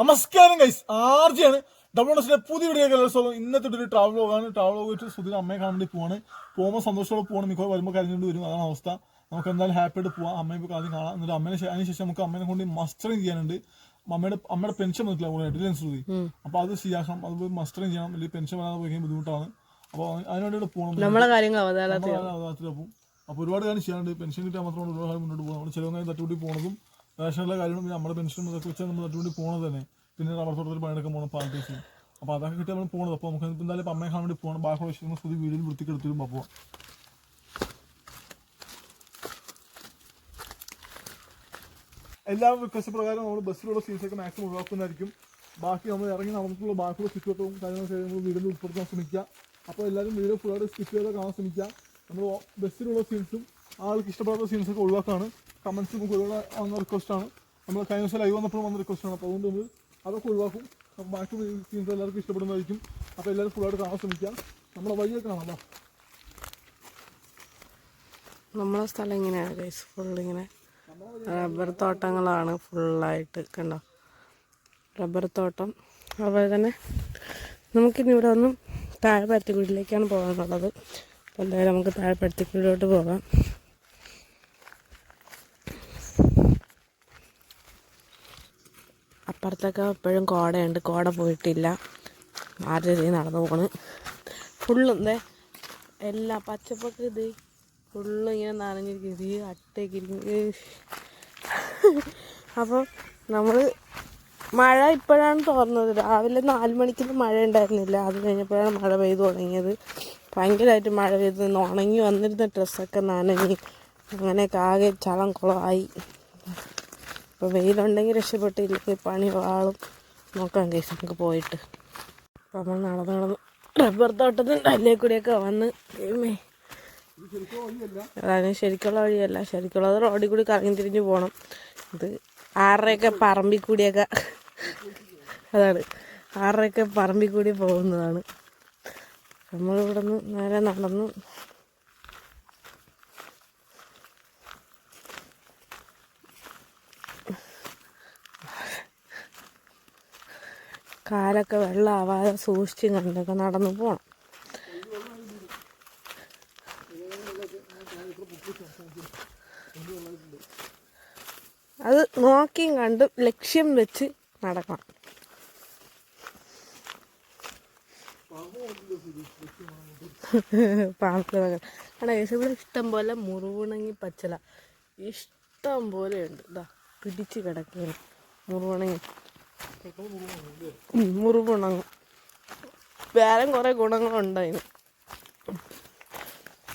നമസ്കാരം guys ആർജിയാണ് double ഡോസിന്റെ പുതിയ video കലോത്സവം ഇന്നത്തെ ഒരു ട്രാവൽ വ്ലോഗാണ് ട്രാവൽ വ്ലോഗ് വെച്ച് അമ്മയെ കാണാൻ വേണ്ടി പോവാണ്. പോകുമ്പോൾ സന്തോഷത്തോടെ പോകണം മിക്കവാറും വരുമ്പോൾ കരഞ്ഞുകൊണ്ട് വരും. അതാണ് അവസ്ഥ. നമുക്ക് എന്തായാലും ഹാപ്പി ആയിട്ട് പോവാം. അമ്മയെ ഇപ്പോൾ ആദ്യം കാണാം. എന്നിട്ട് അമ്മേനെ അതിന് ശേഷം നമുക്ക് അമ്മേനെ കൊണ്ട് മസ്റ്ററിങ് ചെയ്യാനുണ്ട്. അമ്മയുടെ അമ്മയുടെ പെൻഷൻ വന്നിട്ടില്ല. കൂടെ ആയിട്ട് സുധി അപ്പോൾ അത് ശരിയാക്കണം. അത് പോയി മസ്റ്ററിങ് ചെയ്യണം. അല്ലെങ്കിൽ പെൻഷൻ വരാതെ പോയി ബുദ്ധിമുട്ടാണ്. അപ്പോൾ അതിനുവേണ്ടി പോകണം നമ്മളെ കാര്യങ്ങൾ അവതാരത്തിൽ അപ്പൊ അപ്പോൾ ഒരുപാട് കാര്യം ചെയ്യാനുണ്ട്. പെൻഷൻ കിട്ടാൻ മാത്രമാണ് ഒരുപാട് മുന്നോട്ട് പോകുന്നത്. ചിലവങ്ങനെ തട്ടുകൂടി പോണതും റേഷനിലെ കാര്യങ്ങളും പിന്നെ നമ്മുടെ പെൻഷനും ഇതൊക്കെ വെച്ചാൽ നമ്മൾ അതുകൊണ്ട് പോകണത് തന്നെ. പിന്നെ റബ്ബർ തോട്ടത്തിൽ പണിയെടുക്കാൻ പോകണം പാർട്ടീസ് അപ്പോൾ അതൊക്കെ കിട്ടി നമ്മൾ പോകണത് അപ്പോൾ നമുക്ക് എന്തായാലും അമ്മയെ കാണാൻ വേണ്ടി പോകണം ബാക്കി വിഷയങ്ങൾ പുതിയ വീഡിയോയിൽ വൃത്തിക്കെടുത്തിരും അപ്പോൾ എല്ലാ റിക്വസ്റ്റ് പ്രകാരം നമ്മൾ ബസ്സിലുള്ള സീറ്റ്സൊക്കെ മാക്സിമം ഒഴിവാക്കുന്നതായിരിക്കും. ബാക്കി നമ്മൾ ഇറങ്ങി നമുക്കുള്ള ബാക്കിയുള്ള ചുറ്റുവട്ടവും കാര്യങ്ങളൊക്കെ നമ്മൾ വീഡിയോയിൽ ഉൾപ്പെടുത്താൻ ശ്രമിക്കുക. അപ്പോൾ എല്ലാവരും വീഡിയോ ഫുള്ളായിട്ട് സ്കിപ്പ് ചെയ്ത് കാണാൻ ശ്രമിക്കുക. നമ്മൾ ബസ്സിലുള്ള സീൻസും ആൾക്ക് ഇഷ്ടപ്പെടാത്ത സീൻസൊക്കെ ഒഴിവാക്കാണ്. കമൻസ് നമുക്ക് ഒരുപാട് വന്ന റിക്വസ്റ്റാണ് നമ്മൾ കഴിഞ്ഞ ദിവസം ലൈവ് വന്നപ്പോഴും വന്ന റിക്വസ്റ്റാണ് അപ്പോൾ അതുകൊണ്ട് നമ്മൾ അതൊക്കെ ഒഴിവാക്കും. അപ്പോൾ ബാക്കി സീൻസ് എല്ലാവർക്കും ഇഷ്ടപ്പെടുന്നതായിരിക്കും. അപ്പോൾ എല്ലാവരും ഫുള്ളായിട്ട് കാണാൻ ശ്രമിക്കുക നമ്മളെ വഴിയൊക്കെ കാണാം. നമ്മളെ സ്ഥലം ഇങ്ങനെയാണ് ഗൈസ് ഫുള്ളിങ്ങനെ റബ്ബർ തോട്ടങ്ങളാണ് ഫുള്ളായിട്ട് കണ്ടോ? റബ്ബർ തോട്ടം. അതുപോലെ തന്നെ നമുക്കിനി ഇവിടെ ഒന്നും താഴെ പരുത്തിക്കുഴിയിലേക്കാണ് പോകാനുള്ളത്. അപ്പോൾ എന്തായാലും നമുക്ക് താഴെ പരുത്തിക്കുഴിയിലോട്ട് പോകാം. അപ്പുറത്തൊക്കെ ഇപ്പോഴും കോടയുണ്ട്. കോട പോയിട്ടില്ല. ആരുടെ നടന്നു പോണ്? ഫുള്ള് എന്തേ? എല്ലാ പച്ചപ്പൊക്കെ ഇത് ഫുള്ള് ഇങ്ങനെ നനഞ്ഞിരിക്കും ഇത് അട്ടയൊക്കെ ഇരിക്കും അപ്പോൾ നമ്മൾ മഴ ഇപ്പോഴാണ് തോന്നുന്നത് രാവിലെ നാല് മണിക്ക് മഴ ഉണ്ടായിരുന്നില്ല. അത് കഴിഞ്ഞപ്പോഴാണ് മഴ പെയ്തു തുടങ്ങിയത്. ഭയങ്കരമായിട്ട് മഴ പെയ്ത് ഉണങ്ങി വന്നിരുന്ന ഡ്രസ്സൊക്കെ നനഞ്ഞ് അങ്ങനെയൊക്കെ ആകെ ചളം കുളമായി അപ്പോൾ വെയിലുണ്ടെങ്കിൽ രക്ഷപ്പെട്ടില്ലെങ്കിൽ പണി വാളും നോക്കാം കേസ് നമുക്ക് പോയിട്ട്. അപ്പോൾ നമ്മൾ നടന്ന് നടന്ന് റബ്ബർ തോട്ടത്തിന്റെ അല്ലേ കൂടിയൊക്കെ വന്ന് അതാണ് ശരിക്കുള്ള വഴിയല്ല. ശരിക്കുള്ളത് റോഡിൽ കൂടി കറങ്ങി തിരിഞ്ഞ് പോകണം ഇത് ആറരയൊക്കെ പറമ്പിൽ കൂടിയൊക്കെ. അതാണ്. ആറരയൊക്കെ പറമ്പിൽ കൂടി പോകുന്നതാണ്. നമ്മളിവിടെ നിന്ന് നേരെ നടന്ന് കാലൊക്കെ വെള്ളമാവാതെ സൂക്ഷിച്ചും കണ്ടൊക്കെ നടന്നു പോകണം അത് നോക്കിയും കണ്ടും ലക്ഷ്യം വെച്ച് നടക്കണം. പാമ്പുകളൊക്കെ ഇഷ്ടം പോലെ മുറിവുണങ്ങി പച്ചല. ഇഷ്ടം പോലെ ഉണ്ട്. ഇതാ പിടിച്ച് കിടക്കുകയാണ് മുറിവുണങ്ങി. മുറിവുണങ്ങും വേറെ കുറേ ഗുണങ്ങളുണ്ട് അതിന്.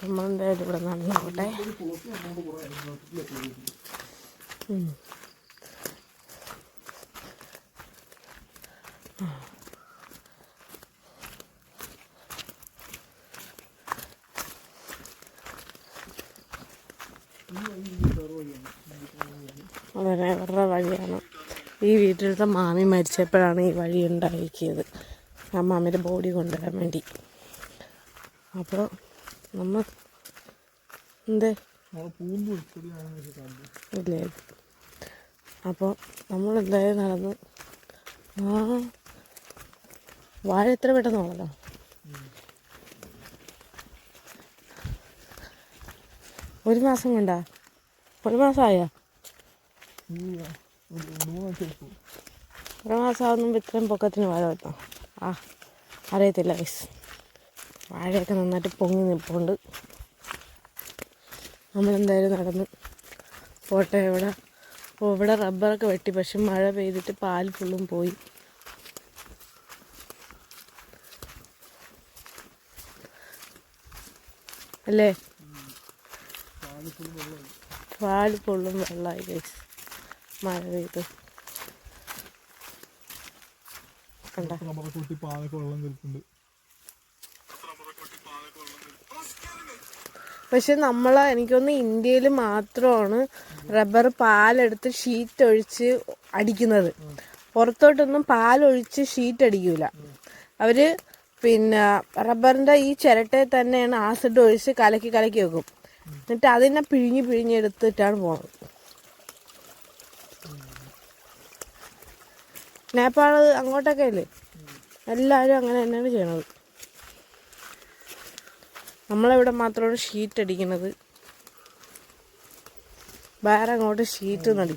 നമ്മളെന്തായാലും ഇവിടെ നടന്നോട്ടെ ഈ മാമി മരിച്ചപ്പോഴാണ് ഈ വഴി ഉണ്ടാക്കിയത്. ആ മാമിയുടെ ബോഡി കൊണ്ടുവരാൻ വേണ്ടി. അപ്പോൾ നമ്മൾ എന്തേ? ഇല്ലേ? അപ്പോൾ നമ്മൾ എന്തായാലും നടന്ന് ആ വാഴ എത്ര പെട്ടെന്നാണല്ലോ? ഒരു മാസം കൊണ്ടാ? ഒരു മാസമായോ? ഒരു മാസമാകുമ്പോൾ ഇത്രയും പൊക്കത്തിന് വാഴ വെക്കാം ആ അറിയത്തില്ല വയസ്സ് വാഴയൊക്കെ നന്നായിട്ട് പൊങ്ങി നിൽപ്പുണ്ട് നമ്മളെന്തായാലും നടന്നു പോട്ടെ ഇവിടെ. അപ്പോൾ ഇവിടെ റബ്ബറൊക്കെ വെട്ടി പക്ഷെ മഴ പെയ്തിട്ട് പാൽ ഫുള്ളും പോയി. അല്ലേ? പാൽ ഫുള്ളും വെള്ളമായി. കഴിച്ച് മഴ പെയ്ത് കണ്ട പക്ഷെ നമ്മൾ എനിക്കൊന്ന് ഇന്ത്യയിൽ മാത്രമാണ് റബ്ബർ പാലെടുത്ത് ഷീറ്റ് ഒഴിച്ച് അടിക്കുന്നത്. പുറത്തോട്ടൊന്നും പാലൊഴിച്ച് ഷീറ്റ് അടിക്കൂല. അവർ പിന്നെ റബ്ബറിന്റെ ഈ ചിരട്ടയിൽ തന്നെയാണ് ആസിഡ് ഒഴിച്ച് കലക്കി കലക്കി വെക്കും. എന്നിട്ട് അതിനെ പിഴിഞ്ഞ് പിഴിഞ്ഞെടുത്തിട്ടാണ് പോകുന്നത് നേപ്പാൾ അങ്ങോട്ടൊക്കെ അല്ലേ? എല്ലാവരും അങ്ങനെ തന്നെയാണ് ചെയ്യണത്. നമ്മളിവിടെ മാത്രമാണ് ഷീറ്റ് അടിക്കുന്നത് വേറെ അങ്ങോട്ട് ഷീറ്റ് നടി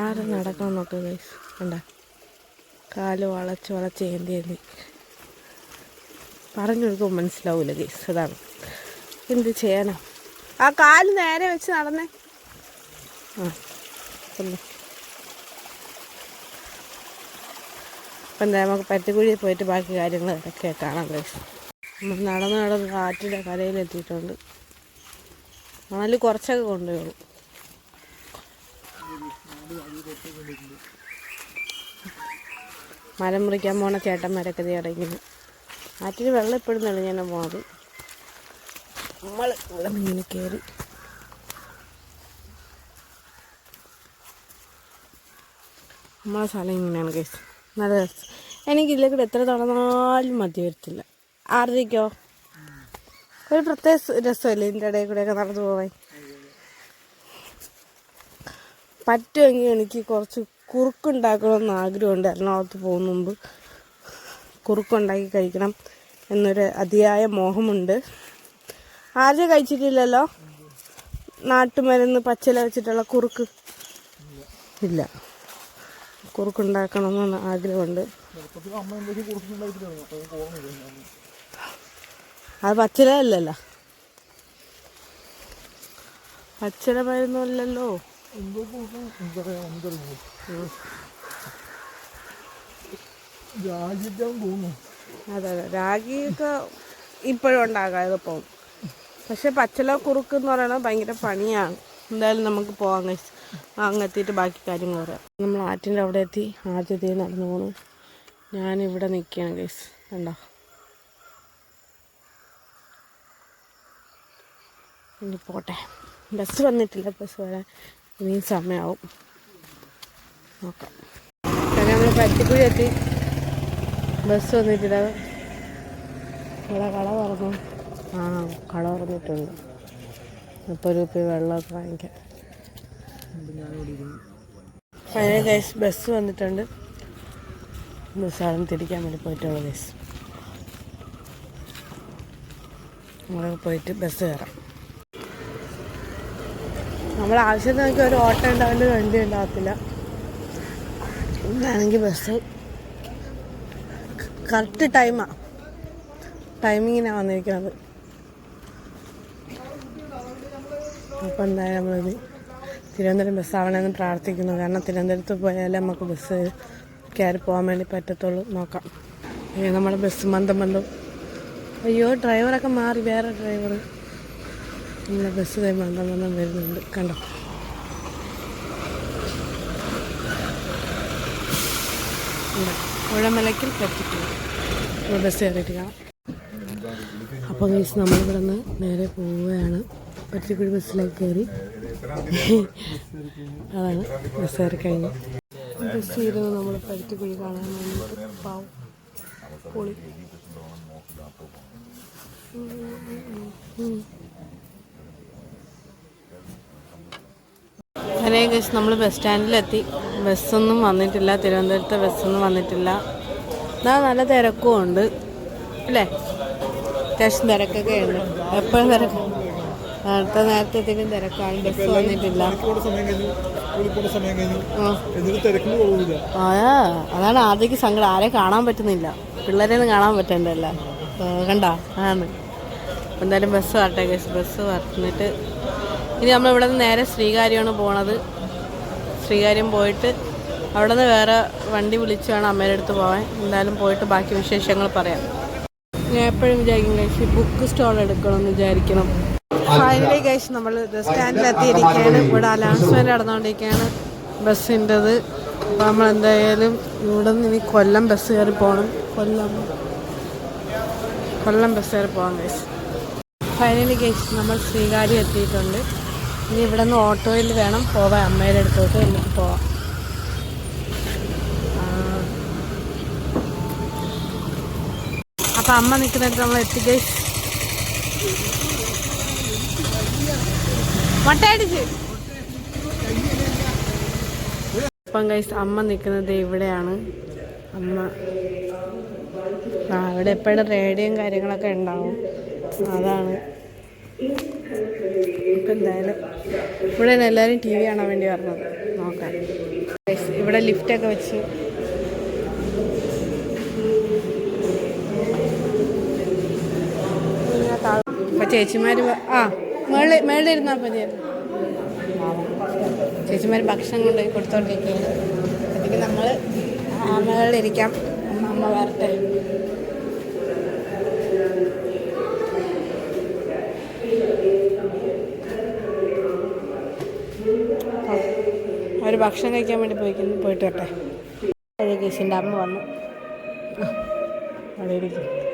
ആരെ നടക്കണം നോക്ക് ഗൈസ് കണ്ട? കാൽ വളച്ച് വളച്ച് ഏന്തി ഏന്തി. പറഞ്ഞു കൊടുക്കുമ്പോൾ മനസ്സിലാവൂല ഗൈസ് അതാണ്. എന്ത് ചെയ്യാനാ? ആ കാൽ നേരെ വെച്ച് നടന്നേ. ആ അപ്പം എന്താ നമുക്ക് പരുത്തിക്കുഴിയിൽ പോയിട്ട് ബാക്കി കാര്യങ്ങൾ ഇതൊക്കെ കാണാം കഴിച്ചു നമ്മൾ നടന്ന് നടന്ന് കാറ്റിന്റെ കരയിലെത്തിയിട്ടുണ്ട് നാല് കുറച്ചൊക്കെ കൊണ്ടുപോയുള്ളൂ മരം മുറിക്കാൻ പോണ ചേട്ടന്മാരൊക്കെ ദേ അടങ്ങിയിരുന്നു ആറ്റിൽ വെള്ളം എപ്പോഴും തെളിഞ്ഞാണ് പോണത്. നമ്മൾ ഇവിടെ ഇങ്ങനെ കയറി. നമ്മളെ സ്ഥലം ഇങ്ങനെയാണ് കേസ് നല്ല രസം. എനിക്ക് ഇതിലേക്കൂടെ എത്ര നടന്നാലും മതി വരത്തില്ല. ആർജിക്കോ ഒരു പ്രത്യേക രസമല്ലേ ഇതിന്റെ ഇടയിൽ കൂടെയൊക്കെ നടന്നു പോവാൻ? പറ്റുമെങ്കിൽ എനിക്ക് കുറച്ച് കുറുക്കുണ്ടാക്കണമെന്ന് ആഗ്രഹമുണ്ട്. എറണാകുളത്ത് പോകുന്ന മുമ്പ് കുറുക്കുണ്ടാക്കി കഴിക്കണം എന്നൊരു അതിയായ മോഹമുണ്ട്. ആരും കഴിച്ചിട്ടില്ലല്ലോ? നാട്ടുമരുന്ന് പച്ചില വെച്ചിട്ടുള്ള കുറുക്ക് ഇല്ല. ഓർമ്മയില്ല ആഗ്രഹമുണ്ട്. അത് പച്ചില അല്ലല്ലോ. പച്ചില തോന്നുന്നു അതെ അതെ. രാഗിയൊക്കെ ഇപ്പോഴും ഉണ്ടാകാം ഇപ്പം പക്ഷെ പച്ചില കുറുക്ക് എന്ന് പറയുന്നത് ഭയങ്കര പണിയാണ്. എന്തായാലും നമുക്ക് പോകാൻ കഴിച്ച് അങ്ങെത്തിയിട്ട് ബാക്കി കാര്യങ്ങൾ പറയാം. നമ്മൾ ആറ്റിന്റെ അവിടെ എത്തി. ആദ്യത്തെ നടന്നു പോണു. ഞാനിവിടെ നിൽക്കുകയാണ് ഗൈസ് കണ്ടോ? ഇനി പോട്ടെ. ബസ് വന്നിട്ടില്ല ബസ് വരാൻ ഇനിയും സമയമാവും നോക്കാം. നമ്മൾ പറ്റിക്കുഴി എത്തി. ബസ് വന്നിട്ടില്ല. ഇവിടെ കട തുറന്നു. ആ കട തുറന്നിട്ടുണ്ട്. മുപ്പത് രൂപ വെള്ളമൊക്കെ വാങ്ങിക്കാം പഴയ ഗൈസ് ബസ് വന്നിട്ടുണ്ട്. സാധനം തിരിക്കാൻ വേണ്ടി പോയിട്ടുള്ള ഗൈസ് നമ്മളൊക്കെ പോയിട്ട് ബസ് കയറാം. നമ്മൾ ആവശ്യത്തിന് നമുക്ക് ഒരു ഓട്ടോ ഉണ്ടാവേണ്ട വണ്ടി ഉണ്ടാകത്തില്ല ഇന്നാണെങ്കിൽ ബസ് കറക്റ്റ് ടൈമാണ് ടൈമിങ്ങിനാണ് വന്നിരിക്കുന്നത്. അപ്പം എന്തായാലും നമ്മളിത് തിരുവനന്തപുരം ബസ് ആവണമെന്ന് പ്രാർത്ഥിക്കുന്നു. കാരണം തിരുവനന്തപുരത്ത് പോയാലേ നമുക്ക് ബസ് കയറി പോകാൻ വേണ്ടി പറ്റത്തുള്ളൂ. നോക്കാം. ഇനി നമ്മുടെ ബസ് മന്ദം മന്ദം. അയ്യോ ഡ്രൈവറൊക്കെ മാറി. വേറെ ഡ്രൈവർ നമ്മുടെ ബസ് മന്ദം മന്ദം വരുന്നുണ്ട്. കണ്ടോ. ഉഴമലയ്ക്കൽ നമ്മൾ ബസ് കയറിയിട്ട് കാണാം അപ്പോൾ ഗൈസ് നമ്മളിവിടെ നിന്ന് നേരെ പോവുകയാണ്. പറ്റിക്കുഴി ബസ്സിലേക്ക് കയറി. അതാണ്. ബസ് കഴിഞ്ഞു. ബസ് ചെയ്തത് നമ്മൾ പരുത്തിക്കുഴി കാണാൻ വേണ്ടിയിട്ട് പാവും. പൊളി. അങ്ങനെ ഗൈസ് നമ്മൾ ബസ് സ്റ്റാൻഡിലെത്തി ബസ്സൊന്നും വന്നിട്ടില്ല. തിരുവനന്തപുരത്തെ ബസ്സൊന്നും വന്നിട്ടില്ല. എന്നാ നല്ല തിരക്കും ഉണ്ട്. അല്ലേ? അത്യാവശ്യം തിരക്കൊക്കെ ഉണ്ട്. എപ്പോഴും തിരക്ക്. അടുത്ത എന്തെങ്കിലും തിരക്കാണ്. ബസ് വന്നിട്ടില്ല. അതാണ് ആദ്യക്ക് സങ്കടം. ആരെ കാണാൻ പറ്റുന്നില്ല. പിള്ളേരെയൊന്നും കാണാൻ പറ്റണ്ടല്ല കണ്ട? ആണ് എന്തായാലും ബസ് വരട്ടെ കേസ് ബസ് വന്നിട്ട് ഇനി നമ്മളിവിടെ നിന്ന് നേരെ ശ്രീകാര്യമാണ് പോണത്. ശ്രീകാര്യം പോയിട്ട് അവിടെ നിന്ന് വേറെ വണ്ടി വിളിച്ച് വേണം അമ്മയുടെ അടുത്ത് പോകാൻ എന്തായാലും പോയിട്ട് ബാക്കി വിശേഷങ്ങൾ പറയാം. ഞാൻ എപ്പോഴും വിചാരിക്കും കഴിച്ച് ബുക്ക് സ്റ്റോൾ എടുക്കണമെന്ന് വിചാരിക്കണം. ഫൈനലി കഴിച്ച് നമ്മൾ ബസ് സ്റ്റാൻഡിൽ എത്തിയിരിക്കുകയാണ് ഇവിടെ അനൗൺസ്മെന്റ് നടന്നുകൊണ്ടിരിക്കുകയാണ്. ബസ്സിന്റെത് അപ്പോൾ നമ്മൾ എന്തായാലും ഇവിടെ നിന്ന് ഇനി കൊല്ലം ബസ് കയറി പോകണം കൊല്ലം. കൊല്ലം ബസ് കയറി പോകാം കഴിച്ച് ഫൈനലി കഴിച്ച് നമ്മൾ സ്വീകാര്യ എത്തിയിട്ടുണ്ട്. ഇനി ഇവിടെ നിന്ന് ഓട്ടോയിൽ വേണം പോവാൻ. അമ്മയുടെ അടുത്തോട്ട് എനിക്ക് പോവാം. അപ്പം അമ്മ നിൽക്കുന്നിടത്ത് നമ്മൾ എത്തി എത്തിക്കേ മൊട്ടയടിച്ച് കൈസ് അമ്മ നിൽക്കുന്നത് ഇവിടെയാണ്. അമ്മ ആ ഇവിടെ എപ്പോഴും റേഡിയും കാര്യങ്ങളൊക്കെ ഉണ്ടാവും. അതാണ്. ഇപ്പം എന്തായാലും ഇവിടെ എല്ലാവരും ടി വി കാണാൻ വേണ്ടി പറഞ്ഞത് നോക്കാം. ഇവിടെ ലിഫ്റ്റൊക്കെ വെച്ച്. അപ്പൊ ചേച്ചിമാര് വ- ആ മേളിൽ ഇരുന്നാൽ മതിയായിരുന്നു ചേച്ചിമാർ ഭക്ഷണം കൊണ്ട് കൊടുത്തോണ്ടിരിക്കുകയാണ്. അപ്പോഴത്തേക്ക് നമ്മൾ മേളിലിരിക്കാം. അമ്മ വരട്ടെ. അവർ ഭക്ഷണം കഴിക്കാൻ വേണ്ടി പോയിക്കുന്നു. പോയിട്ട് വരട്ടെ. കേസിന്റെ അമ്മ വന്നു. അവിടെ ഇരിക്കും.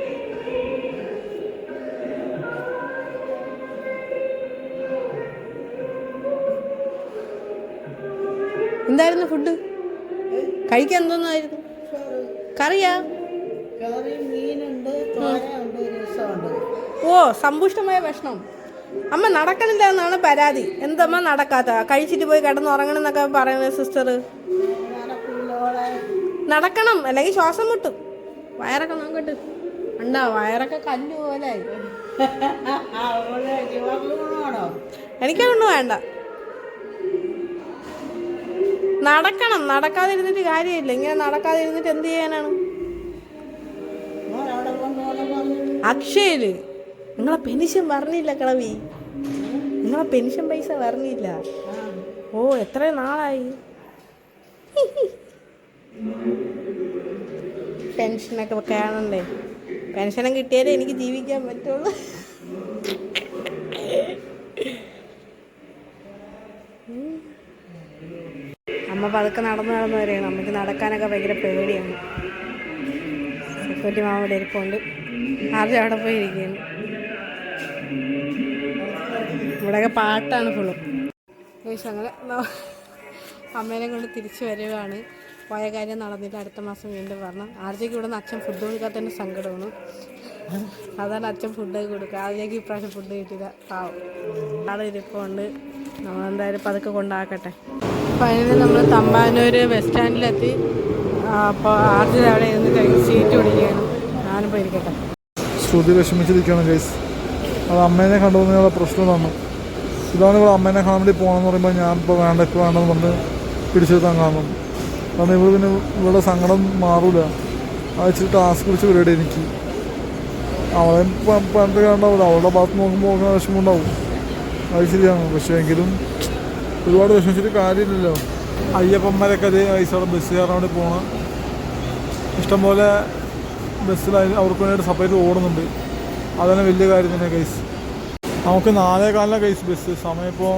എന്തായിരുന്നു ഫുഡ്? കഴിക്കാൻ എന്തോന്നായിരുന്നു? കറിയാ? ഓ സമ്പുഷ്ടമായ ഭക്ഷണം. അമ്മ നടക്കണില്ല എന്നാണ് പരാതി. എന്തമ്മ നടക്കാത്ത? കഴിച്ചിട്ട് പോയി കിടന്ന് ഉറങ്ങണം എന്നൊക്കെ പറയുന്നത് സിസ്റ്റർ നടക്കണം. അല്ലെങ്കിൽ ശ്വാസം മുട്ടും. വയറൊക്കെ നോക്കട്ട്. ഉണ്ടാ വയറൊക്കെ കല്ല് പോലെ എനിക്കതൊന്നും വേണ്ട. നടക്കണം. നടക്കാതിരുന്നിട്ട് കാര്യമില്ല. ഇങ്ങനെ നടക്കാതിരുന്നിട്ട് എന്ത് ചെയ്യാനാണ്? അക്ഷയൽ നിങ്ങളെ പെൻഷൻ പറഞ്ഞില്ല കളവി. നിങ്ങളെ പെൻഷൻ പൈസ പറഞ്ഞില്ല ഓ എത്ര നാളായി? പെൻഷനൊക്കെ കാണണ്ടേ? പെൻഷനും കിട്ടിയാലേ എനിക്ക് ജീവിക്കാൻ പറ്റുള്ളൂ. അമ്മ പതുക്കെ നടന്നു നടന്നു വരെയാണ്. അമ്മയ്ക്ക് നടക്കാനൊക്കെ ഭയങ്കര പേടിയാണ്. സെക്യൂരിറ്റി മാമ ഇരിപ്പുണ്ട് ആദ്യം അവിടെ പോയി ഇരിക്കുകയാണ്. ഇവിടെയൊക്കെ പാട്ടാണ് ഫുള്ളും അങ്ങനെ അമ്മേനെ കൊണ്ട് തിരിച്ചു വരികയാണ് പോയ കാര്യം നടന്നിട്ട് അടുത്ത മാസം വീണ്ടും വരണം. ആർജയ്ക്ക് ഇവിടെ നിന്ന് അച്ഛൻ ഫുഡ് കൊടുക്കാത്തതിന്റെ സങ്കടമാണ്. അതാണ് അച്ഛൻ ഫുഡ് കൊടുക്കുക. ആദ്യക്ക് ഇപ്രാവശ്യം ഫുഡ് കിട്ടിയില്ല. പാവം. ആളെ ഇരിപ്പുണ്ട്. നമ്മളെന്തായാലും പതുക്കെ കൊണ്ടാക്കട്ടെ. ഫൈനലി നമ്മൾ തമ്പാനൂർ ബസ് സ്റ്റാൻഡിലെത്തി. അപ്പോൾ ആർജി അവിടെ ഇരുന്ന് കഴിഞ്ഞ് സീറ്റ് പിടിക്കുകയാണ് ഞാനിപ്പോൾ ഇരിക്കട്ടെ. ശ്രുതി വിഷമിച്ചിരിക്കുകയാണ് ഗൈസ് അത് അമ്മേനെ കണ്ടുപോകുന്നതിനുള്ള പ്രശ്നം തന്നു ഇതാണ് ഇവിടെ അമ്മേനെ കാണാൻ വേണ്ടി പോകണമെന്ന് പറയുമ്പോൾ ഞാൻ ഇപ്പോൾ വേണ്ട ഇപ്പോൾ വേണ്ടെന്ന് പറഞ്ഞ് പിടിച്ചെടുത്താൻ കാണും കാരണം ഇവിടെ പിന്നെ ഇവിടെ സങ്കടം മാറൂല. അത് ഇച്ചിരി ടാസ്ക് പിടിച്ച് പരിപാടി എനിക്ക്. അവളെ പണ്ട് കാണണ്ടാവില്ല അവളുടെ ഭാഗത്ത് നോക്കുമ്പോൾ നോക്കുന്ന വിഷമം ഉണ്ടാവും. അത് ശരിയാണ്. പക്ഷേ എങ്കിലും ഒരുപാട് വിഷമിച്ചിട്ട് കാര്യമില്ലല്ലോ. അയ്യപ്പന്മാരൊക്കെ അതേ ഐസോടെ ബസ് കയറാൻ വേണ്ടി പോകണം ഇഷ്ടംപോലെ ബസ്സിൽ അവർക്ക് വേണ്ടി സെപ്പറേറ്റ് ഓടുന്നുണ്ട്. അതന്നെ വലിയ കാര്യം തന്നെ കേസ് നമുക്ക് നാലേ കാലിലെ കേസ് ബസ് സമയം ഇപ്പോൾ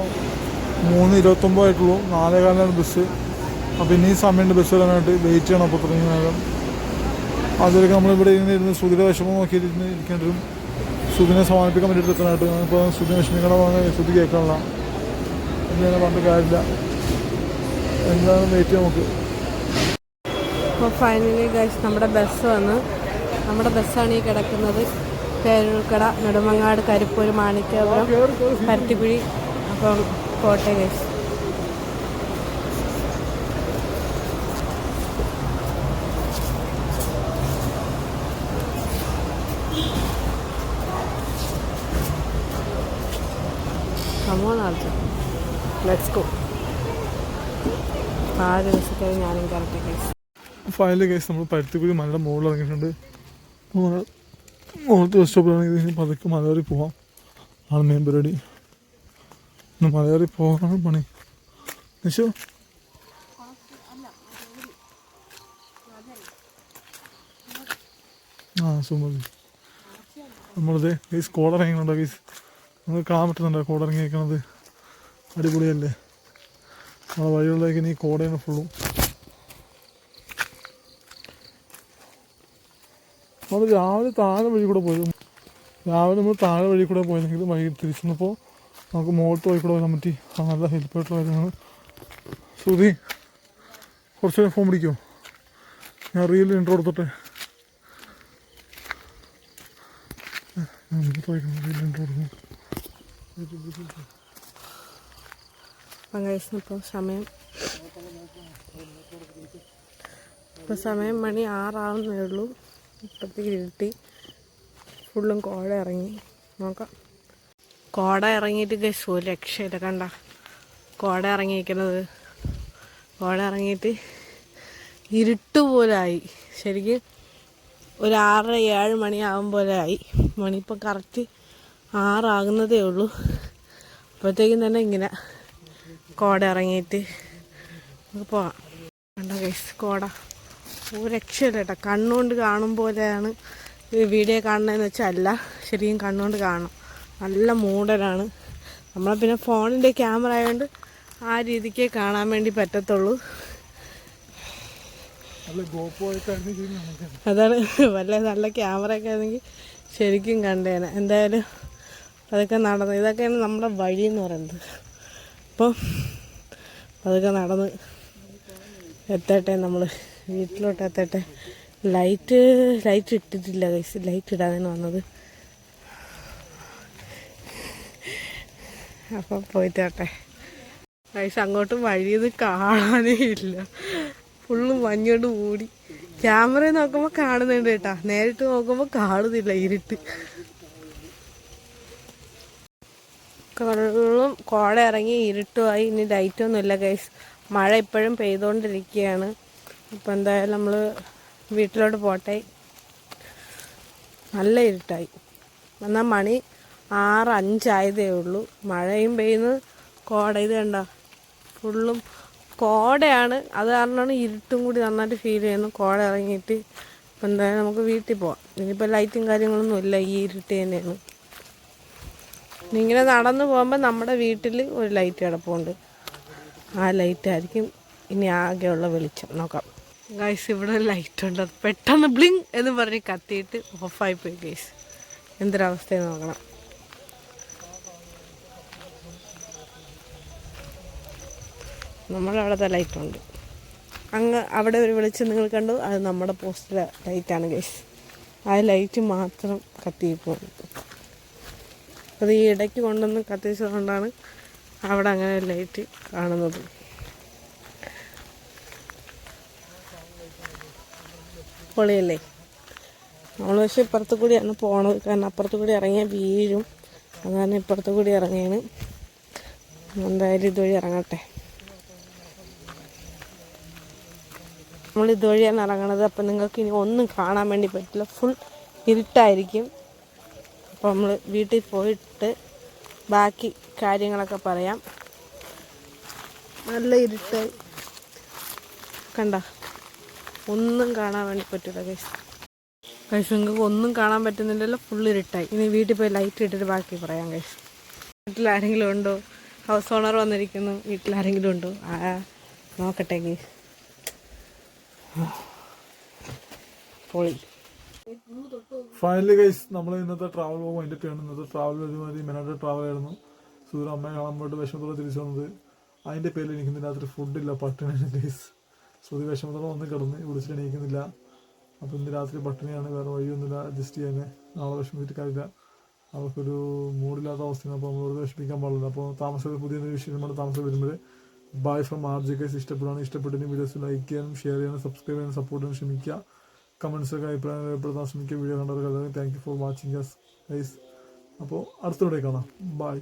മൂന്ന് ഇരുപത്തൊമ്പത് ആയിട്ടുള്ളൂ. നാലേ കാലിലാണ് ബസ് അപ്പോൾ ഇനിയും സമയമുണ്ട് ബസ് വരാനായിട്ട് വെയിറ്റ് ചെയ്യണം അപ്പോൾ തുടങ്ങിയ നേരം. അതിലേക്ക് നമ്മളിവിടെ ഇരുന്ന് ഇരുന്ന് ശ്രുതിയുടെ വിഷമം നോക്കിയിരുന്ന് ഇരിക്കേണ്ടി വരും. സുഖിനെ സമാനിപ്പിക്കാൻ വേണ്ടിയിട്ട് എത്താനായിട്ട് ഇപ്പോൾ ശ്രുതി വിഷമിക്കണം പറഞ്ഞാൽ കേൾക്കാനുള്ള എന്താണ് പണ്ട് കാര്യമില്ല. എന്താണ് വെയിറ്റ് നമുക്ക് അപ്പോൾ ഫൈനലി ഗൈസ് നമ്മുടെ ബസ് വന്ന്. നമ്മുടെ ബസ്സാണ് ഈ കിടക്കുന്നത്. പേരൂർക്കട നെടുമങ്ങാട് കരിപ്പൂർ മാണിക്കപുരം പരുത്തിക്കുഴി അപ്പം പോട്ടെ guys Come on, Arjun let's go ആ ദിവസത്തേക്ക് ഞാനും കറക്റ്റ് കേസ്. ഫയൽ കേസ് നമ്മൾ പരുത്തിക്കുഴി മലയുടെ മുകളിൽ ഇറങ്ങിയിട്ടുണ്ട്. മുകളിലത്തെ ബസ് സ്റ്റോപ്പിലാണെങ്കിൽ പതുക്കെ മലയാറി പോവാം. ആണ് മെയിൻ പരിപാടി. മലയാറി പോകാനാണ് പണി. നിശോ ആ സുമതി. നമ്മളിത് കോടിറങ്ങിയിട്ടുണ്ടോ കേസ് നമുക്ക് കാണാൻ പറ്റുന്നുണ്ടോ കോടിറങ്ങിയിരിക്കണത് അടിപൊളിയല്ലേ നമ്മളെ വഴികളിലേക്ക് ഇനി കോടയാണ് ഫുള്ളും നമ്മൾ രാവിലെ താഴെ വഴി കൂടെ പോയത് രാവിലെ നമ്മൾ താഴെ വഴി കൂടെ പോയെങ്കിൽ വൈകിട്ട് തിരിച്ചപ്പോൾ നമുക്ക് മുകളിലത്തെ വഴി കൂടെ വരാൻ പറ്റി. ആ നല്ല ഹെൽപ്പായിട്ടുള്ള കാര്യമാണ്. ശ്രുതി കുറച്ച് ഫോൺ പിടിക്കുമോ ഞാൻ റീൽ ഇൻട്രോ കൊടുത്തോട്ടെ. റീൽ ഇൻട്രോ കൊടുക്കും അപ്പം കഴിച്ചപ്പോൾ സമയം ഇപ്പം സമയം മണി ആറാവുന്നേ ഉള്ളൂ ഇപ്പോഴത്തേക്ക് ഇരുട്ടി ഫുള്ളും കോട ഇറങ്ങി നോക്കാം കോട ഇറങ്ങിയിട്ട് ഗസ് ഒരു രക്ഷയില്ല കണ്ട കോട ഇറങ്ങിയിരിക്കുന്നത് കോട ഇറങ്ങിയിട്ട് ഇരുട്ട് പോലായി ശരിക്കും ഒരു ആറര ഏഴ് മണിയാകും പോലെ ആയി മണിയിപ്പോൾ കറക്റ്റ് ആറാകുന്നതേ ഉള്ളൂ അപ്പോഴത്തേക്കും തന്നെ ഇങ്ങനെ കോട ഇറങ്ങിയിട്ട് നമുക്ക് പോവാം. കണ്ടോ ഗൈസ് കോട. ഒരു രക്ഷയില്ല കേട്ടോ. കണ്ണുകൊണ്ട് കാണും പോലെയാണ് ഈ വീഡിയോ കാണുന്നതെന്ന് വെച്ചാൽ അല്ല ശരിക്കും കണ്ണുകൊണ്ട് കാണണം നല്ല മൂടലാണ്. നമ്മളെ പിന്നെ ഫോണിന്റെ ക്യാമറ ആയതുകൊണ്ട് ആ രീതിക്കേ കാണാൻ വേണ്ടി പറ്റത്തുള്ളൂ. അതാണ് വല്ല നല്ല ക്യാമറ ഒക്കെ ആണെങ്കിൽ ശരിക്കും കണ്ടേനെ. എന്തായാലും അതൊക്കെ നടന്നു. ഇതൊക്കെയാണ് നമ്മുടെ വഴി എന്ന് പറയുന്നത്. അപ്പോൾ അതൊക്കെ നടന്ന് എത്തട്ടെ നമ്മൾ വീട്ടിലോട്ട് എത്തട്ടെ. ലൈറ്റ് ലൈറ്റ് ഇട്ടിട്ടില്ല കൈസ് ലൈറ്റ് ഇടാനാണ് വന്നത്. അപ്പം പോയിട്ട് വരട്ടെ. കൈസ് അങ്ങോട്ട് വഴിയത് കാണാനേ ഇല്ല. ഫുള്ള് മഞ്ഞോണ്ട് മൂടി. ക്യാമറ നോക്കുമ്പോൾ കാണുന്നുണ്ട് കേട്ടാ. നേരിട്ട് നോക്കുമ്പോൾ കാണുന്നില്ല ഇരുട്ട്. കള്ളും കോട ഇറങ്ങി ഇരുട്ടുമായി. ഇനി ലൈറ്റൊന്നും ഇല്ല ഗൈസ് മഴ ഇപ്പോഴും പെയ്തുകൊണ്ടിരിക്കുകയാണ് അപ്പോൾ എന്തായാലും നമ്മൾ വീട്ടിലോട്ട് പോട്ടെ. നല്ല ഇരുട്ടായി. എന്നാൽ മണി ആറ് അഞ്ചായതേ ഉള്ളൂ. മഴയും പെയ്യുന്നു. കോട ഇത് കണ്ട? ഫുള്ളും കോടയാണ്. അത് കാരണമാണ് ഇരുട്ടും കൂടി നന്നായിട്ട് ഫീൽ ചെയ്യുന്നു. കോട ഇറങ്ങിയിട്ട് ഇപ്പം എന്തായാലും നമുക്ക് വീട്ടിൽ പോവാം. ഇനിയിപ്പോൾ ലൈറ്റും കാര്യങ്ങളൊന്നും ഇല്ല. ഈ ഇരുട്ട് തന്നെയാണ്. ഇങ്ങനെ നടന്നു പോകുമ്പോൾ നമ്മുടെ വീട്ടിൽ ഒരു ലൈറ്റ് കിടപ്പുണ്ട്. ആ ലൈറ്റ് ആയിരിക്കും ഇനി ആകെയുള്ള വെളിച്ചം. നോക്കാം. ഗൈസ് ഇവിടെ ലൈറ്റ് ഉണ്ട്. പെട്ടെന്ന് ബ്ലിങ് എന്ന് പറഞ്ഞ് കത്തിയിട്ട് ഓഫായി പോയി ഗൈസ് എന്തൊരവസ്ഥയെന്ന് നോക്കണം. നമ്മുടെ ലൈറ്റ് ഉണ്ട്. അങ്ങ് അവിടെ ഒരു വെളിച്ചം നിങ്ങൾ കണ്ടു. അത് നമ്മുടെ പോസ്റ്റിലെ ലൈറ്റാണ് ഗൈസ് ആ ലൈറ്റ് മാത്രം കത്തിപ്പോകും അത് ഈ ഇടയ്ക്ക് കൊണ്ടുവന്ന് കത്തിച്ചതുകൊണ്ടാണ് അവിടെ അങ്ങനെ ലൈറ്റ് കാണുന്നത്. പൊളിയല്ലേ? നമ്മൾ പക്ഷെ ഇപ്പുറത്ത് കൂടിയാണ് പോണത് കാരണം അപ്പുറത്ത് കൂടി ഇറങ്ങിയാൽ വീഴും. അതാണ് ഇപ്പുറത്ത് കൂടി ഇറങ്ങിയാണ് എന്തായാലും ഇതുവഴി ഇറങ്ങട്ടെ. നമ്മൾ ഇതുവഴിയാണ് ഇറങ്ങണത്. അപ്പം നിങ്ങൾക്ക് ഇനി ഒന്നും കാണാൻ വേണ്ടി പറ്റില്ല. ഫുൾ ഇരുട്ടായിരിക്കും. അപ്പോൾ നമ്മൾ വീട്ടിൽ പോയിട്ട് ബാക്കി കാര്യങ്ങളൊക്കെ പറയാം. നല്ല ഇരുട്ട്. കണ്ട? ഒന്നും കാണാൻ വേണ്ടി പറ്റില്ല കൈസ് കൈസ് നിങ്ങൾക്ക് ഒന്നും കാണാൻ പറ്റുന്നില്ലല്ലോ ഫുൾ ഇരുട്ടായി. ഇനി വീട്ടിൽ പോയി ലൈറ്റ് ഇട്ടിട്ട് ബാക്കി പറയാം കൈസ് വീട്ടിൽ ആരെങ്കിലും ഉണ്ടോ? ഹൗസ് ഓണർ വന്നിരിക്കുന്നു. വീട്ടിൽ ആരെങ്കിലും ഉണ്ടോ? ആ നോക്കട്ടെ കൈസ് പൊളി. ഫൈനലി ഗൈസ് നമ്മൾ ഇന്നത്തെ ട്രാവൽ പോകും അതിന്റെ പേരാണ് ഇന്നത്തെ ട്രാവൽ ഒരുമാതിരി മെനായിട്ട് ട്രാവൽ ആയിരുന്നു. സൂര്യ അമ്മയെ കാണാൻ പോയിട്ട് വിഷമത്തോടെ തിരിച്ചു വന്നത്. അതിന്റെ പേരിൽ എനിക്ക് ഇന്ന് രാത്രി ഫുഡില്ല പട്ടിണിയാണ് ഗൈസ് ശ്രുതി വിഷമത്തോടെ വന്ന് കിടന്ന് വിളിച്ചിട്ട് എണീക്കുന്നില്ല. അപ്പോൾ ഇന്ന് രാത്രി പട്ടിണിയാണ് വേറെ വഴിയൊന്നുമില്ല അഡ്ജസ്റ്റ് ചെയ്യാൻ നാളെ വിഷമിച്ചിട്ട് കാര്യമില്ല അവർക്കൊരു മൂടില്ലാത്ത അവസ്ഥയാണ് അപ്പോൾ നമ്മളോട് വിഷമിക്കാൻ പാടില്ല. അപ്പോൾ താമസം പുതിയ വിഷയം നമ്മുടെ താമസം വരുമ്പോൾ bye from R G guys ഇഷ്ടപ്പെടുകയാണ് ഇഷ്ടപ്പെട്ടതിന് വീഡിയോസ് ലൈക്ക് ചെയ്യാനും ഷെയർ ചെയ്യാനും സബ്സ്ക്രൈബ് ചെയ്യാനും സപ്പോർട്ട് ചെയ്യാനും ശ്രമിക്കുക. കമൻസ് ഒക്കെ അഭിപ്രായം രേഖപ്പെടുത്താൻ ശ്രമിക്കുക. വീഡിയോ കണ്ടവർക്ക് thank you for watching guys guys അപ്പോൾ അടുത്ത വീഡിയോ കാണാം. ബൈ